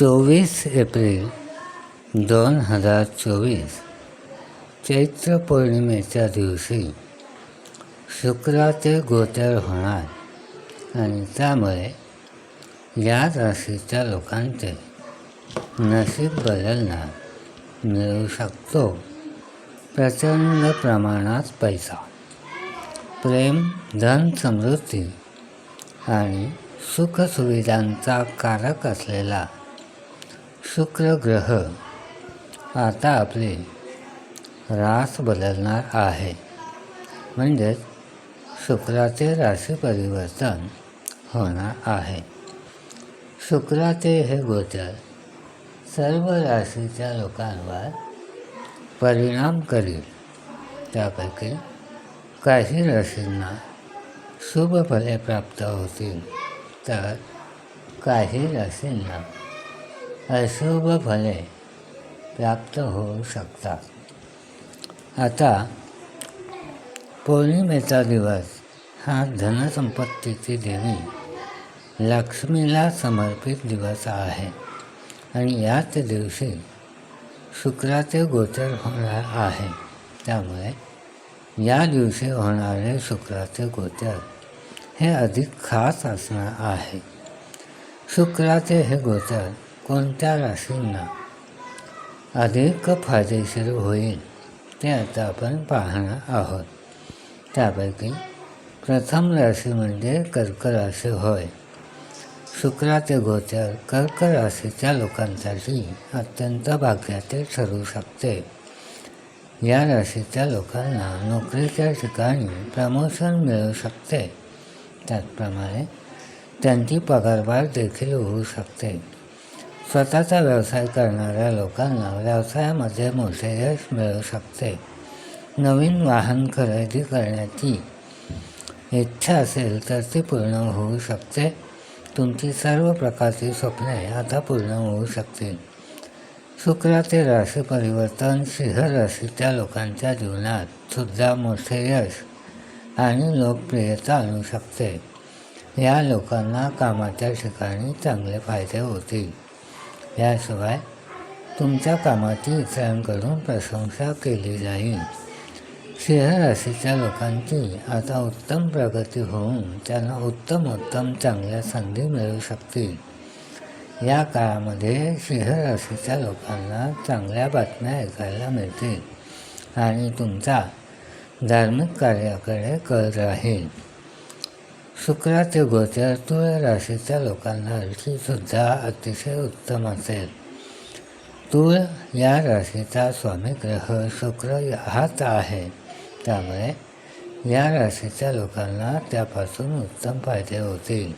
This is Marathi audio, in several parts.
चोवीस एप्रिल दोन हजार चोवीस चैत्र पौर्णिमेच्या दिवशी शुक्राचे गोचर होणार आणि त्यामुळे या राशीच्या लोकांचे नशीब बदलणार मिळू शकतो. प्रचंड प्रमाणात पैसा प्रेम धन समृद्धी आणि सुखसुविधांचा कारक असलेला शुक्र ग्रह आता आपले रास बदलणार आहे. म्हणजेच शुक्राचे राशी परिवर्तन होणार आहे. शुक्राचे हे गोचर सर्व राशीच्या लोकांवर परिणाम करील. त्यापैकी काही राशींना शुभ फले प्राप्त होतील तर काही राशींना अशुभ फले प्राप्त होऊ शकतात आता पौर्णिमेचा दिवस हा धनसंपत्तीची देवी लक्ष्मीला समर्पित दिवस आहे आणि याच दिवशी शुक्राचे गोचर होणार आहे. त्यामुळे या दिवशी होणारे शुक्राचे गोचर हे अधिक खास असणार आहे. शुक्राचे हे गोचर कोणत्या राशींना अधिक फायदेशीर होईल ते आता आपण पाहणार आहोत. त्यापैकी प्रथम राशी म्हणजे कर्क राशी होय. शुक्राचे गोचर कर्क राशीच्या लोकांसाठी अत्यंत भाग्याचे ठरू शकते. या राशीच्या लोकांना नोकरीच्या ठिकाणी प्रमोशन मिळू शकते. त्याचप्रमाणे त्यांची पगारवाढ देखील होऊ शकते. स्वतःचा व्यवसाय करणाऱ्या लोकांना व्यवसायामध्ये मोठे यश मिळू शकते. नवीन वाहन खरेदी करण्याची इच्छा असेल तर ती पूर्ण होऊ शकते. तुमची सर्व प्रकारची स्वप्ने आता पूर्ण होऊ शकतील. शुक्राचे राशी परिवर्तन सिंह राशीच्या लोकांच्या जीवनात सुद्धा मोठे यश आणि लोकप्रियता आणू शकते. या लोकांना कामाच्या ठिकाणी चांगले फायदे होतील. याशिवाय तुमच्या कामाची इतरांकडून प्रशंसा केली जाईल. सिंह राशीच्या लोकांची आता उत्तम प्रगती होऊन त्यांना उत्तम उत्तम चांगल्या संधी मिळू शकतील. या काळामध्ये सिंह राशीच्या लोकांना चांगल्या बातम्या ऐकायला मिळतील आणि तुमचा धार्मिक कार्याकडे कल राहील. शुक्राचे गोचर तुळ राशीच्या लोकांना सुद्धा अतिशय उत्तम असेल. तूळ या राशीचा स्वामी ग्रह शुक्र हाच आहे. त्यामुळे या राशीच्या लोकांना त्यापासून उत्तम फायदे होतील.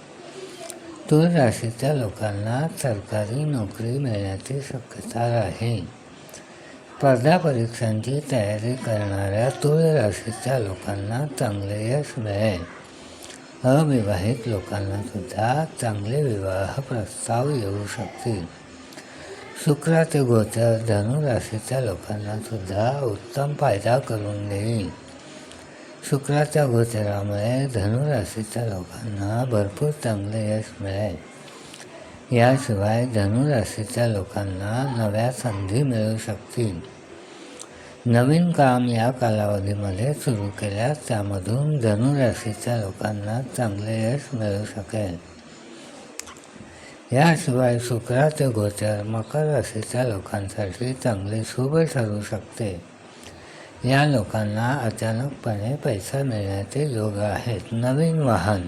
तूळ राशीच्या लोकांना सरकारी नोकरी मिळण्याची शक्यता राहील स्पर्धा परीक्षांची तयारी करणाऱ्या तूळ राशीच्या लोकांना चांगले यश मिळेल. अविवाहित लोकांना सुद्धा चांगले विवाह प्रस्ताव येऊ शकतील. शुक्राचे गोचर धनुराशीच्या लोकांना सुद्धा उत्तम फायदा करून देईल. शुक्राच्या गोचरामुळे धनुराशीच्या लोकांना भरपूर चांगले यश मिळेल. याशिवाय धनुराशीच्या लोकांना नव्या संधी मिळू शकतील. नवीन काम या कालावधीमध्ये सुरू केल्यास त्यामधून धनुराशीच्या लोकांना चांगले यश मिळू शकेल. याशिवाय शुक्राचे गोचर मकर राशीच्या लोकांसाठी चांगले शुभ ठरू शकते. या लोकांना अचानकपणे पैसा मिळण्याचे योग आहेत. नवीन वाहन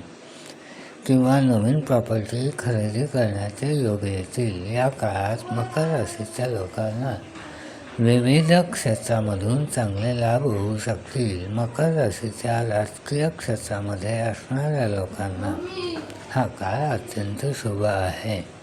किंवा नवीन प्रॉपर्टी खरेदी करण्याचे योग येतील. या काळात मकर राशीच्या लोकांना विविध क्षेत्रामधून चांगले लाभ होऊ शकतील. मकर राशीच्या राजकीय क्षेत्रामध्ये असणाऱ्या लोकांना हा काळ अत्यंत शुभ आहे.